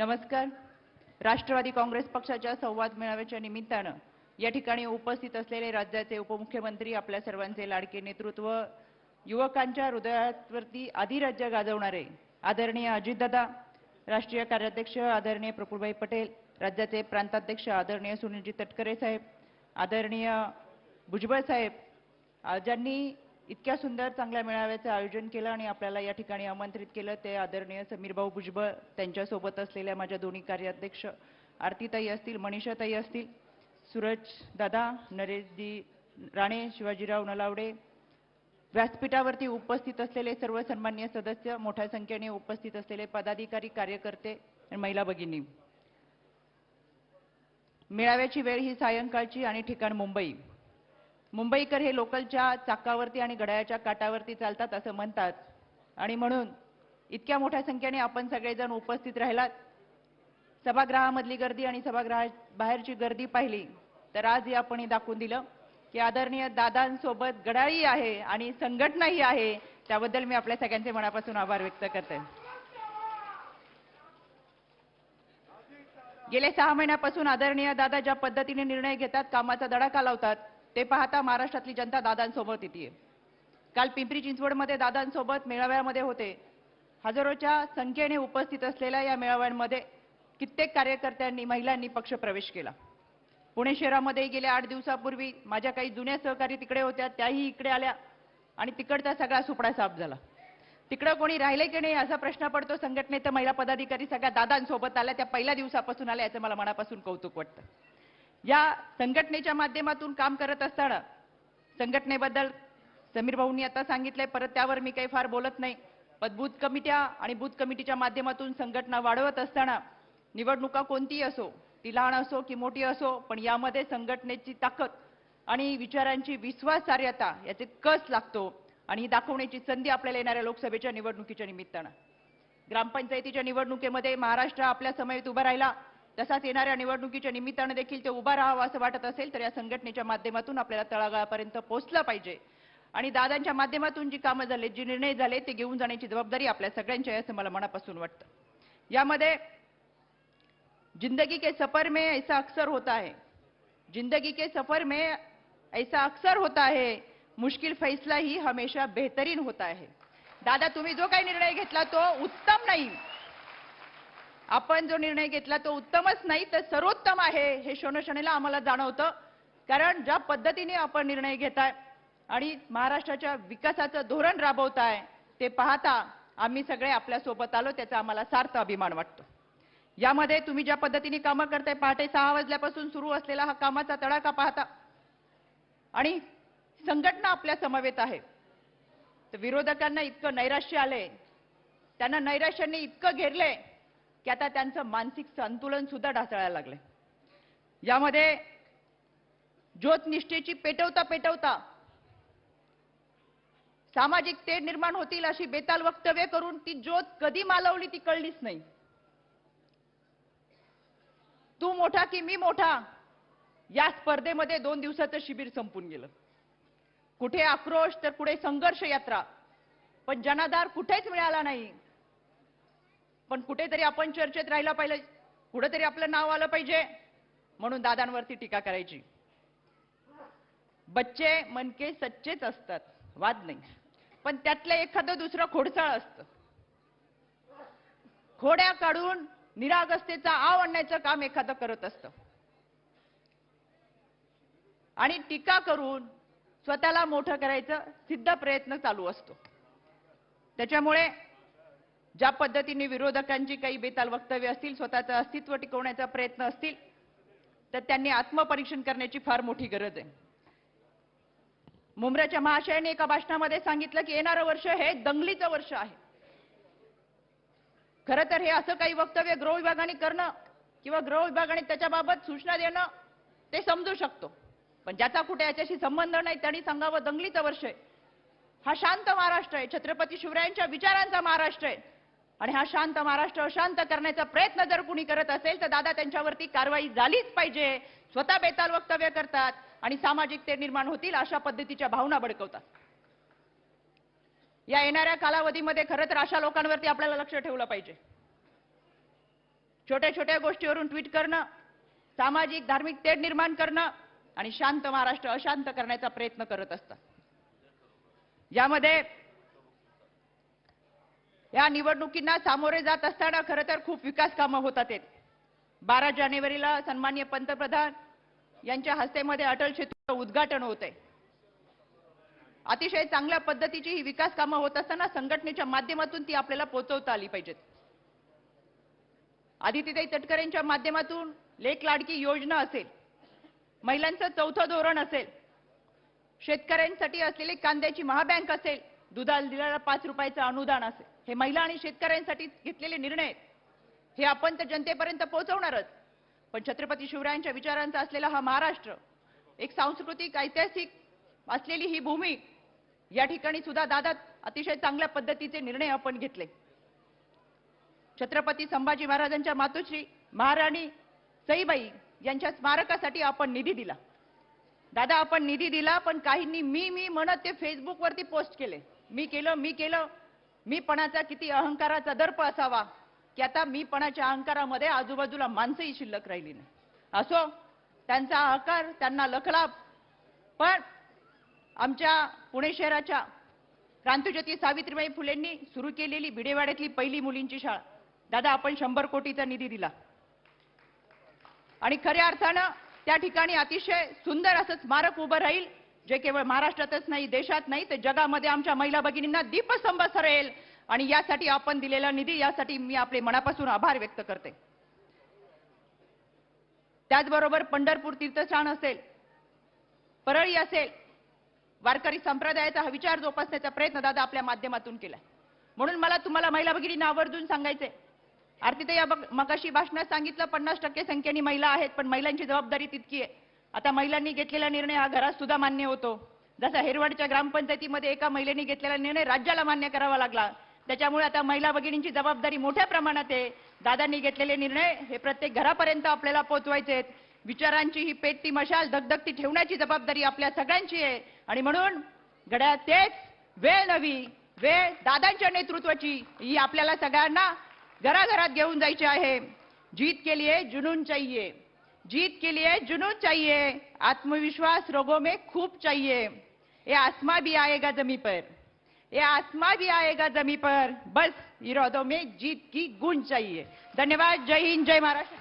नमस्कार. राष्ट्रवादी काँग्रेस पक्षाच्या संवाद मेळाव्याच्या निमित्तानं या ठिकाणी उपस्थित असलेले राज्याचे उपमुख्यमंत्री आपल्या सर्वांचे लाडके नेतृत्व युवकांच्या हृदयावरती आधिराज्य गाजवणारे आदरणीय अजितदादा राष्ट्रीय कार्याध्यक्ष आदरणीय प्रफुलभाई पटेल राज्याचे प्रांताध्यक्ष आदरणीय सुनीलजी तटकरे साहेब आदरणीय भुजबळ साहेब ज्यांनी इतक्या सुंदर चांगल्या मेळाव्याचं आयोजन केलं आणि आपल्याला या ठिकाणी आमंत्रित केलं ते आदरणीय समीरभाऊ भुजबळ त्यांच्यासोबत असलेल्या माझ्या दोन्ही कार्याध्यक्ष आरतीताई असतील मनीषाताई असतील सूरज दादा नरेशजी राणे शिवाजीराव नलावडे व्यासपीठावरती उपस्थित असलेले सर्व सन्मान्य सदस्य मोठ्या संख्येने उपस्थित असलेले पदाधिकारी कार्यकर्ते आणि महिला भगिनी. मेळाव्याची वेळ ही सायंकाळची आणि ठिकाण मुंबई. मुंबईकर हे लोकलच्या चाकावरती आणि घड्याळाच्या काटावरती चालतात असं म्हणतात. आणि म्हणून इतक्या मोठ्या संख्येने आपण सगळेजण उपस्थित राहिलात. सभागृहामधली गर्दी आणि सभागृहा बाहेरची गर्दी पाहिली तर आज हे आपण हे दाखवून दिलं की आदरणीय दादांसोबत गडाळी आहे आणि संघटनाही आहे त्याबद्दल मी आपल्या सगळ्यांचे मनापासून आभार व्यक्त करते. गेल्या सहा महिन्यापासून आदरणीय दादा ज्या पद्धतीने निर्णय घेतात कामाचा धडाका लावतात ते पाहता महाराष्ट्रातली जनता दादांसोबत येते काल पिंपरी चिंचवडमध्ये दादांसोबत मेळाव्यामध्ये होते. हजारोच्या संख्येने उपस्थित असलेल्या या मेळाव्यांमध्ये कित्येक कार्यकर्त्यांनी महिलांनी पक्षप्रवेश केला. पुणे शहरामध्ये गेल्या आठ दिवसापूर्वी माझ्या काही जुन्या सहकारी तिकडे होत्या त्याही इकडे आल्या आणि तिकडचा सगळा सुपडा साफ झाला. तिकडं कोणी राहिले की नाही असा प्रश्न पडतो. संघटनेत महिला पदाधिकारी सगळ्या दादांसोबत आल्या. त्या पहिल्या दिवसापासून आल्या याचं मला मनापासून कौतुक वाटतं. या संघटनेच्या माध्यमातून काम करत असताना संघटनेबद्दल समीर भाऊंनी आता सांगितलंय परत त्यावर मी काही फार बोलत नाही. पण बूथ कमिट्या आणि बूथ कमिटीच्या माध्यमातून संघटना वाढवत असताना निवडणुका कोणतीही असो ती लहान असो की मोठी असो पण यामध्ये संघटनेची ताकद आणि विचारांची विश्वासार्हता याचे कस लागतो आणि ही दाखवण्याची संधी आपल्याला येणाऱ्या लोकसभेच्या निवडणुकीच्या निमित्तानं. ग्रामपंचायतीच्या निवडणुकीमध्ये महाराष्ट्र आपल्या समवेत उभा राहिला. तसाच येणाऱ्या निवडणुकीच्या निमित्तानं देखील ते उभा राहावं असं वाटत असेल तर या संघटनेच्या माध्यमातून आपल्याला तळागाळापर्यंत पोहोचलं पाहिजे. आणि दादांच्या माध्यमातून जी कामं झाले जे निर्णय झाले ते घेऊन जाण्याची जबाबदारी आपल्या सगळ्यांची आहे असं मला मनापासून वाटतं. यामध्ये जिंदगी के सफर में ऐसा अक्सर होता है. जिंदगी के सफर में ऐसा अक्सर होता है. मुश्किल फैसला ही हमेशा बेहतरीन होता है. दादा तुम्ही जो काही निर्णय घेतला तो उत्तम नाही. आपण जो निर्णय घेतला तो उत्तमच नाही तर सर्वोत्तम आहे हे क्षणोक्षणीला आम्हाला जाणवतं. कारण ज्या पद्धतीने आपण निर्णय घेताय आणि महाराष्ट्राच्या विकासाचं धोरण राबवताय ते पाहता आम्ही सगळे आपल्यासोबत आलो त्याचा आम्हाला सार्थ अभिमान वाटतो. यामध्ये तुम्ही ज्या पद्धतीने कामं करताय पहाटे सहा वाजल्यापासून सुरू असलेला हा कामाचा तडाखा पाहता. आणि संघटना आपल्या समवेत आहे. तर विरोधकांना इतकं नैराश्य आले त्यांना नैराश्याने इतकं घेरलंय की आता त्यांचं मानसिक संतुलन सुद्धा ढासळायला लागलंय. यामध्ये ज्योत निष्ठेची पेटवता पेटवता सामाजिक तेढ निर्माण होतील अशी बेताल वक्तव्य करून ती ज्योत कधी मालवली ती कळलीच नाही. तू मोठा की मी मोठा या स्पर्धेमध्ये दोन दिवसाचं शिबिर संपून गेलं. कुठे आक्रोश तर कुठे संघर्ष यात्रा. पण जनाधार कुठेच मिळाला नाही. पण कुठेतरी आपण चर्चेत राहिला पाहिजे. कुठेतरी आपलं नाव आलं पाहिजे. म्हणून दादांवरती टीका करायची. बच्चे मनके सच्चेच असतात. वाद नाही. पण त्यातलं एखादं दुसरं खोडसाळ असतं. खोड्या काढून निरागसतेचा आव आणण्याचं काम एखादं करत असतं. आणि टीका करून स्वतःला मोठं करायचं सिद्ध प्रयत्न चालू असतो. त्याच्यामुळे ज्या पद्धतीने विरोधकांची काही बेताल वक्तव्य असतील स्वतःचं अस्तित्व टिकवण्याचा प्रयत्न असतील तर त्यांनी आत्मपरीक्षण करण्याची फार मोठी गरज आहे. मुंब्राच्या महाशयाने एका भाषणामध्ये सांगितलं की येणारं वर्ष हे दंगलीचं वर्ष आहे. खरं तर हे असं काही वक्तव्य गृह विभागाने करणं किंवा गृह विभागाने त्याच्याबाबत सूचना देणं ते समजू शकतो. पण ज्याचा कुठे याच्याशी संबंध नाही त्यांनी सांगावं दंगलीचं वर्ष आहे. हा शांत महाराष्ट्र आहे. छत्रपती शिवरायांच्या विचारांचा महाराष्ट्र आहे. आणि हा शांत महाराष्ट्र अशांत करण्याचा प्रयत्न जर कुणी करत असेल तर दादा त्यांच्यावरती कारवाई झालीच पाहिजे. स्वतः बेताल वक्तव्य करतात आणि सामाजिक ते निर्माण होतील अशा पद्धतीच्या भावना बडकवतात या येणाऱ्या कालावधीमध्ये खरं तर अशा लोकांवरती आपल्याला लक्ष ठेवलं पाहिजे. छोट्या छोट्या गोष्टीवरून ट्विट करणं सामाजिक धार्मिक तेढ निर्माण करणं आणि शांत महाराष्ट्र अशांत करण्याचा प्रयत्न करत असतात. यामध्ये या निवडणुकींना सामोरे जात असताना खरं तर खूप विकास कामं होतात आहेत बारा जानेवारीला सन्मान्य पंतप्रधान यांच्या हस्तेमध्ये अटल सेतूचं उद्घाटन होत आहे अतिशय चांगल्या पद्धतीची ही विकास कामं होत असताना संघटनेच्या माध्यमातून ती आपल्याला पोहोचवता आली पाहिजेत. आदित्यताई तटकरेंच्या माध्यमातून लेख लाडकी योजना असेल महिलांचं चौथं धोरण असेल शेतकऱ्यांसाठी असलेली कांद्याची महाबँक असेल दुधाला दिलेला पाच रुपयाचं अनुदान असेल. हे महिला आणि शेतकऱ्यांसाठी घेतलेले निर्णय हे आपण तर जनतेपर्यंत पोहोचवणारच. पण छत्रपती शिवरायांच्या विचारांचा असलेला हा महाराष्ट्र एक सांस्कृतिक ऐतिहासिक असलेली ही भूमी या ठिकाणी सुद्धा दादा अतिशय चांगल्या पद्धतीचे निर्णय आपण घेतले. छत्रपती संभाजी महाराजांच्या मातोश्री महाराणी सईबाई यांच्या स्मारकासाठी आपण निधी दिला. दादा आपण निधी दिला पण काहींनी मी मी म्हणत ते फेसबुकवरती पोस्ट केले. मी केलं मी केलं. मीपणाचा किती अहंकाराचा दर्प असावा की आता मीपणाच्या अहंकारामध्ये आजूबाजूला माणसंही शिल्लक राहिली नाही. असो त्यांचा अहंकार त्यांना लखलाप. पण आमच्या पुणे शहराच्या क्रांतिज्योती सावित्रीबाई फुलेंनी सुरू केलेली भिडेवाड्यातली पहिली मुलींची शाळा. दादा आपण शंभर कोटीचा निधी दिला. आणि खऱ्या अर्थानं त्या ठिकाणी अतिशय सुंदर असं स्मारक उभं राहील. जे केवळ महाराष्ट्रातच नाही देशात नाही तर जगामध्ये आमच्या महिला भगिनींना दीपस्तंभ सरेल. आणि यासाठी आपण दिलेला निधी यासाठी मी आपले मनापासून आभार व्यक्त करते. त्याचबरोबर पंढरपूर तीर्थस्थान असेल परळी असेल वारकरी संप्रदायाचा हा विचार जोपासण्याचा प्रयत्न दादा आपल्या माध्यमातून केला म्हणून मला तुम्हाला महिला भगिनींना आवर्जून सांगायचे आरती या मगाशी भाषणात सांगितलं पन्नास टक्के संख्येने महिला आहेत पण महिलांची जबाबदारी तितकी आहे. आता महिलांनी घेतलेला निर्णय हा घरात सुद्धा मान्य होतो. जसा हेरवाडच्या ग्रामपंचायतीमध्ये एका महिलेने घेतलेला निर्णय राज्याला मान्य करावा लागला. त्याच्यामुळे आता महिला भगिनींची जबाबदारी मोठ्या प्रमाणात आहे. दादांनी घेतलेले निर्णय हे प्रत्येक घरापर्यंत आपल्याला पोहोचवायचे आहेत. विचारांची ही पेटती मशाल धगधगती ठेवण्याची जबाबदारी आपल्या सगळ्यांची आहे. आणि म्हणून घड्याळ तेच वेळ नवी वेळ दादांच्या नेतृत्वाची ही आपल्याला सगळ्यांना घराघरात घेऊन जायची आहे. जीत केली आहे जुनून चाहिए जीत के लिए जुनून चाहिए। आत्मविश्वास रोगों में खूब चाहिए। ये आसमा भी आएगा जमी पर। ये आसमा भी आएगा जमी पर। बस इरादों में जीत की गुंज चाहिए। धन्यवाद। जय हिंद। जय महाराष्ट्र।